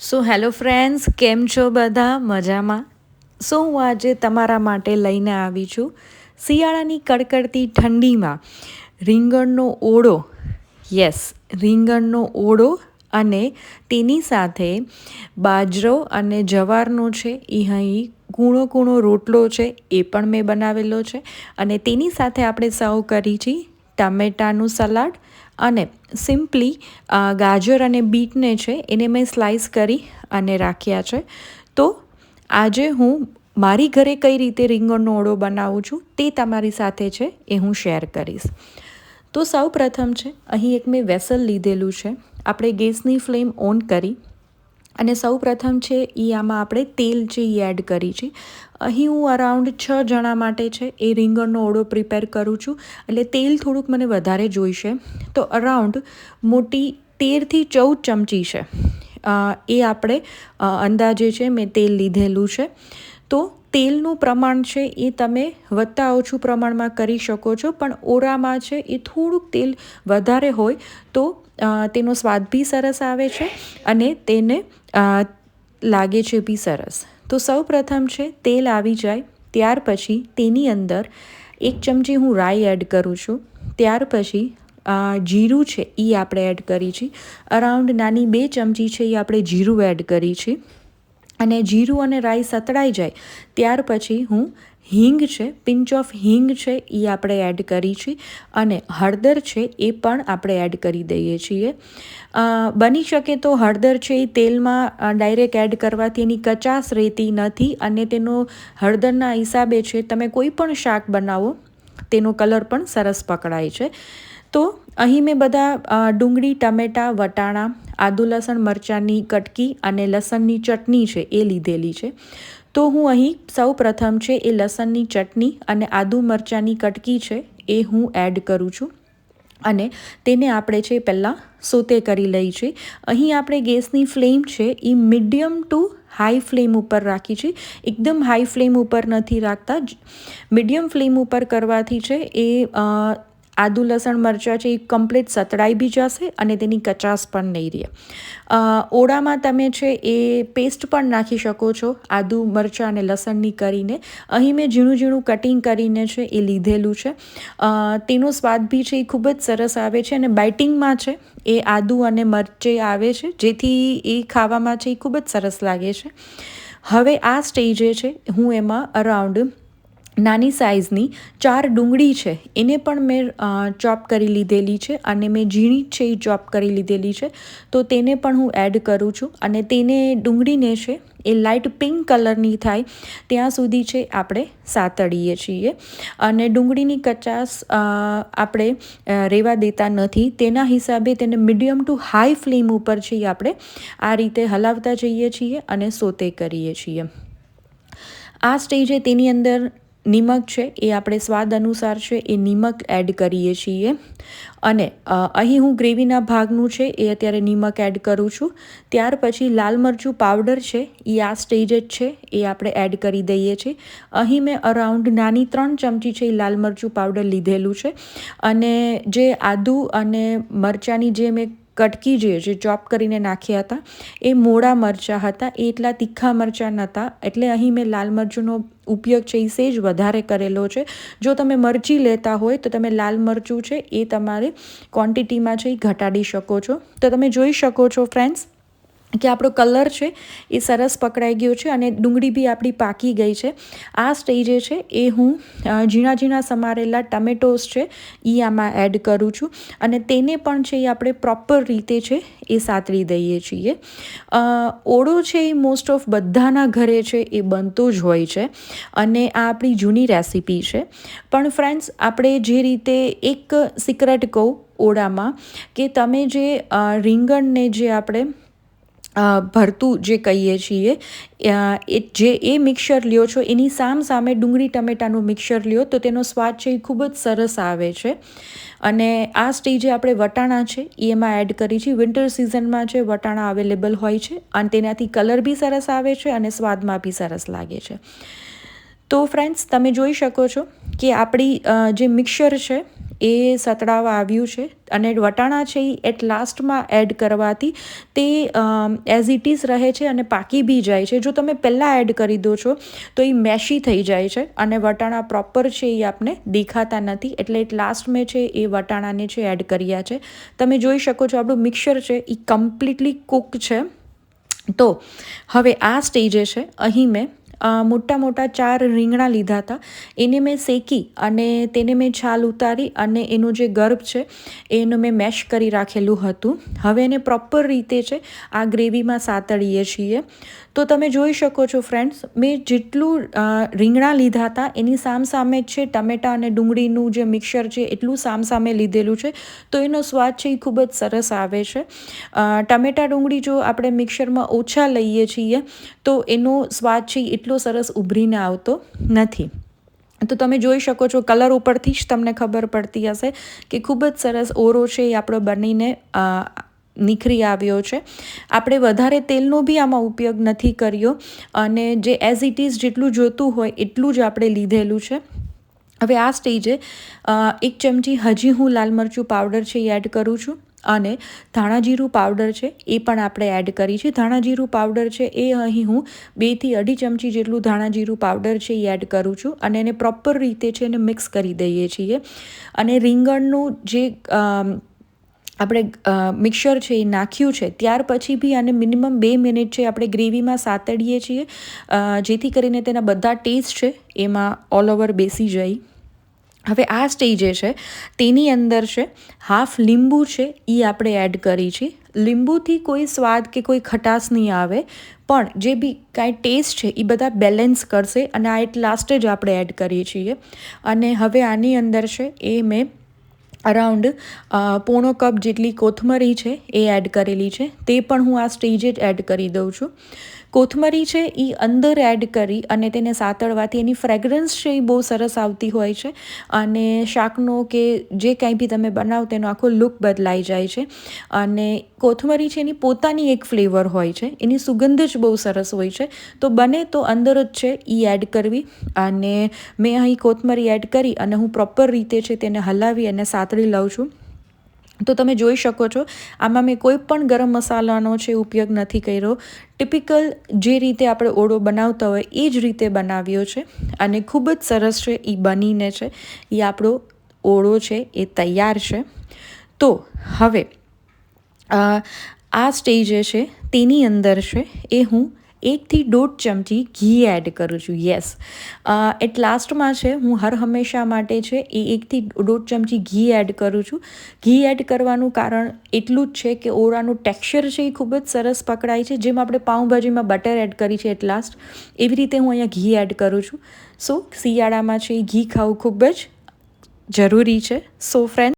So hello friends કેમ છો બધા? મજામાં? સો હું આજે તમારા માટે લઈને આવી છું શિયાળાની કડકડતી ઠંડીમાં. રીંગણનો ઓળો યસ રીંગણનો ઓળો અને તેની સાથે બાજરો અને જવારનો છે, એ અહીં કૂણો કૂણો રોટલો છે, એ પણ મેં બનાવેલો છે. અને તેની સાથે આપણે સર્વ કરી છે ટામેટાનું સલાડ અને સિમ્પલી ગાજર અને બીટને છે, એને મેં સ્લાઇસ કરી અને રાખ્યા છે. તો આજે હું મારી ઘરે કઈ રીતે રીંગણનો ઓળો બનાવું છું તે તમારી સાથે છે એ હું શેર કરીશ. તો સૌ પ્રથમ છે, અહીં એક મેં વેસલ લીધેલું છે. આપણે ગેસની ફ્લેમ ઓન કરી અને સૌ પ્રથમ છે એ આમાં આપણે તેલ જે એડ કરી છે. અહીં હું અરાઉન્ડ છ જણા માટે છે, એ રીંગણનો ઓળો પ્રિપેર કરું છું. એટલે તેલ થોડુંક મને વધારે જોઈશે. તો અરાઉન્ડ મોટી તેરથી ચૌદ ચમચી છે. એ આપણે અંદાજે છે મેં તેલ લીધેલું છે. તો તેલનું પ્રમાણ છે, એ તમે વધતા ઓછું પ્રમાણમાં કરી શકો છો. પણ ઓરામાં છે, એ થોડુંક તેલ વધારે હોય, તો તેનો સ્વાદ બી સરસ આવે છે અને તેને લાગે છે બી સરસ. તો સૌ પ્રથમ છે, તેલ આવી જાય, ત્યાર પછી તેની અંદર એક ચમચી હું રાઈ એડ કરું છું. ત્યાર પછી જીરું છે એ આપણે એડ કરી છે. અરાઉન્ડ નાની બે ચમચી છે એ આપણે જીરું એડ કરી છે. અને જીરું અને રાઈ સતળાઈ જાય, ત્યાર પછી હું હિંગ છે, પિંચ ઓફ હિંગ છે એ આપણે એડ કરી છે અને હળદર છે, એ પણ આપણે એડ કરી દઈએ છીએ. બની શકે તો હળદર છે એ તેલમાં ડાયરેક્ટ એડ કરવાથી એની કચાશ રહેતી નથી અને તેનો હળદરના હિસાબે છે, તમે કોઈ પણ શાક બનાવો, તેનો કલર પણ સરસ પકડાય છે. તો અહીં મેં બધા ડુંગળી, ટમેટાં, વટાણા, આદુ લસણ મરચાંની કટકી અને લસણની ચટણી છે એ લીધેલી છે. તો હું અહીં સૌ પ્રથમ છે એ લસણની ચટણી અને આદુ મરચાંની કટકી છે એ હું એડ કરું છું. અને તેને આપણે છે પહેલાં સોતે કરી લઈ છે. અહીં આપણે ગેસની ફ્લેમ છે એ મીડિયમ ટુ હાઈ ફ્લેમ ઉપર રાખી છે. એકદમ હાઈ ફ્લેમ ઉપર નથી રાખતા. મીડિયમ ફ્લેમ ઉપર કરવાથી છે એ આદુ, લસણ, મરચાં છે એ કમ્પ્લીટ સતળાઈ બી જશે અને તેની કચાસ પણ નહીં રહે. ઓળામાં તમે છે એ પેસ્ટ પણ નાખી શકો છો, આદુ, મરચાં અને લસણની કરીને. અહીં મેં ઝીણું ઝીણું કટિંગ કરીને છે એ લીધેલું છે. તેનો સ્વાદ બી છે એ ખૂબ જ સરસ આવે છે અને બાઇટિંગમાં છે એ આદુ અને મરચે આવે છે, જેથી એ ખાવામાં છે એ ખૂબ જ સરસ લાગે છે. હવે આ સ્ટેજે છે હું એમાં અરાઉન્ડ નાની સાઇઝની ચાર ડુંગળી છે, એને પણ મેં ચોપ કરી લીધેલી છે અને મેં ઝીણી છે એ ચોપ કરી લીધેલી છે, તો તેને પણ હું એડ કરું છું અને તેને ડુંગળીને છે એ લાઇટ પિંક કલરની થાય ત્યાં સુધી છે આપણે સાતળીએ છીએ અને ડુંગળીની કચાસ આપણે રહેવા દેતા નથી. તેના હિસાબે તેને મીડિયમ ટુ હાઈ ફ્લેમ ઉપર છે આપણે આ રીતે હલાવતા જઈએ છીએ અને સોતે કરીએ છીએ. આ સ્ટેજે તેની અંદર નિમક છે, એ આપણે સ્વાદ અનુસાર છે, એ નિમક એડ કરીએ છીએ. અને અહીં હું ગ્રેવીના ભાગનું છે, એ અત્યારે નિમક એડ કરું છું. ત્યાર પછી લાલ મરચું પાવડર છે, એ આ સ્ટેજ જ છે, એ આપણે એડ કરી દઈએ છીએ. અહીં મેં અરાઉન્ડ નાની ત્રણ ચમચી છે, એ લાલ મરચું પાવડર લીધેલું છે. અને જે આદુ અને મરચાંની જે મેં કટકી જે જે ચોપ કરીને નાખ્યા હતા, એ મોડા મરચાં હતા, એ એટલા તીખા મરચાં નહોતા. એટલે અહીં મેં લાલ મરચુંનો ઉપયોગ છે એ સેજ વધારે કરેલો છે. જો તમે મરચી લેતા હોય, તો તમે લાલ મરચું છે, એ તમારે ક્વોન્ટિટીમાં છે એ ઘટાડી શકો છો. તો તમે જોઈ શકો છો ફ્રેન્ડ્સ કે આપણો કલર છે એ સરસ પકડાઈ ગયો છે અને ડુંગળી બી આપણી પાકી ગઈ છે. આ સ્ટેજે છે એ હું ઝીણા ઝીણા સમારેલા ટમેટોસ છે એ આમાં એડ કરું છું અને તેને પણ છે એ આપણે પ્રોપર રીતે છે એ સાતરી દઈએ છીએ. ઓળો છે એ મોસ્ટ ઓફ બધાના ઘરે છે એ બનતો જ હોય છે અને આ આપણી જૂની રેસીપી છે. પણ ફ્રેન્ડ્સ, આપણે જે રીતે એક સિક્રેટ કહું ઓળામાં કે તમે જે રીંગણને જે આપણે ભરતું જે કહીએ છીએ એ જે એ મિક્સર લ્યો છો, એની સામ સામે ડુંગળી ટમેટાનું મિક્સર લ્યો, તો તેનો સ્વાદ છે એ ખૂબ જ સરસ આવે છે. અને આ સ્ટેજે આપણે વટાણા છે એ એમાં એડ કરી છે. વિન્ટર સિઝનમાં છે વટાણા અવેલેબલ હોય છે, અને તેનાથી કલર બી સરસ આવે છે અને સ્વાદમાં બી સરસ લાગે છે. તો ફ્રેન્ડ્સ તમે જોઈ શકો છો કે આપણી જે મિક્સર છે એ સતડાવા આવ્યું છે અને વટાણા છે એ એટ લાસ્ટમાં એડ કરવાથી તે એઝ ઇટ ઇઝ રહે છે અને પાકી બી જાય છે. જો તમે પહેલાં એડ કરી દો છો, તો એ મેશી થઈ જાય છે અને વટાણા પ્રોપર છે એ આપને દેખાતા નથી. એટલે એટ લાસ્ટ મેં છે એ વટાણાને છે એડ કર્યા છે. તમે જોઈ શકો છો આપણું મિક્સર છે એ કમ્પ્લીટલી કૂક છે. તો હવે આ સ્ટેજે છે. અહીં મેં મોટા મોટા ચાર રીંગણા લીધા હતા. એને મેં શેકી અને તેને મેં છાલ ઉતારી અને એનું જે ગર્ભ છે, એનું મેં મેશ કરી રાખેલું હતું. હવે એને પ્રોપર રીતે છે, આ ગ્રેવીમાં સાતળીએ છીએ. તો તમે જોઈ શકો છો ફ્રેન્ડ્સ, મેં જેટલું રીંગણા લીધા હતા, એની સામસામે છે, ટમેટાં અને ડુંગળીનું જે મિક્સર છે, એટલું સામસામે લીધેલું છે. તો એનો સ્વાદ છે એ ખૂબ જ સરસ આવે છે. ટમેટા ડુંગળી જો આપણે મિક્સરમાં ઓછા લઈએ છીએ, તો એનો સ્વાદ છે એટલો સરસ ઉભરીને આવતો નથી. તો તમે જોઈ શકો છો, કલર ઉપરથી જ તમને ખબર પડતી હશે કે ખૂબ જ સરસ ઓરો છે એ આપણો બનીને નીખરી આવ્યો છે. આપણે વધારે તેલનો બી આમાં ઉપયોગ નથી કર્યો અને જે એઝ ઇટ ઇઝ જેટલું જોતું હોય એટલું જ આપણે લીધેલું છે. હવે આ સ્ટેજે એક ચમચી હજી હું લાલ મરચું પાવડર છે એ એડ કરું છું. અને ધાણાજીરું પાવડર છે, એ પણ આપણે એડ કરી છે. ધાણાજીરું પાવડર છે, એ અહીં હું બેથી અઢી ચમચી જેટલું ધાણાજીરું પાવડર છે, એ એડ કરું છું અને એને પ્રોપર રીતે છે એને મિક્સ કરી દઈએ છીએ. અને રીંગણનું જે આપણે મિક્સર છે, એ નાખ્યું છે, ત્યાર પછી બી આને મિનિમમ બે મિનિટ છે આપણે ગ્રેવીમાં સાતડીએ છીએ. જેથી કરીને તેના બધા ટેસ્ટ છે, એમાં ઓલ ઓવર બેસી જાય. હવે આ સ્ટેજે છે, તેની અંદર છે, હાફ લીંબુ છે એ આપણે એડ કરી છે. લીંબુથી કોઈ સ્વાદ કે કોઈ ખટાશ નહીં આવે, પણ જે બી કાંઈ ટેસ્ટ છે એ બધા બેલેન્સ કરશે અને આ એટ લાસ્ટ જ આપણે એડ કરીએ છીએ. અને હવે આની અંદર છે, એ મેં અરાઉન્ડ પોણો કપ જેટલી કોથમરી છે, એ એડ કરેલી છે. તે પણ હું આ સ્ટેજે જ એડ કરી દઉં છું. કોથમરી છે એ અંદર એડ કરી અને તેને સાતળવાથી એની ફ્રેગરન્સ છે એ બહુ સરસ આવતી હોય છે. અને શાકનો કે જે કાંઈ બી તમે બનાવો તેનો આખો લુક બદલાઈ જાય છે. અને કોથમરી છે એની પોતાની એક ફ્લેવર હોય છે. એની સુગંધ જ બહુ સરસ હોય છે. તો બને તો અંદર જ છે એ એડ કરવી. અને મેં અહીં કોથમરી એડ કરી અને હું પ્રોપર રીતે છે તેને હલાવી અને સાતળી લઉં છું. તો તમે જોઈ શકો છો, આમાં મેં કોઈ પણ ગરમ મસાલાનો છે ઉપયોગ નથી કર્યો. ટિપિકલ જે રીતે આપણે ઓળો બનાવતા હોય એ જ રીતે બનાવ્યો છે અને ખૂબ જ સરસ છે એ બનીને છે એ આપણો ઓળો છે એ તૈયાર છે. તો હવે આ સ્ટેજે છે તેની અંદર છે એ હું એકથી દોઢ ચમચી ઘી એડ કરું છું યસ એટ લાસ્ટમાં છે, હું હર હંમેશા માટે છે, એ એકથી દોઢ ચમચી ઘી એડ કરું છું. ઘી એડ કરવાનું કારણ એટલું જ છે કે ઓળાનું ટેક્સચર છે એ ખૂબ જ સરસ પકડાય છે, જેમ આપણે પાઉંભાજીમાં બટર એડ કરી છે એટ લાસ્ટ એવી રીતે હું અહીંયા ઘી એડ કરું છું. સો શિયાળામાં છે એ ઘી ખાવું ખૂબ જ જરૂરી છે. સો ફ્રેન્ડ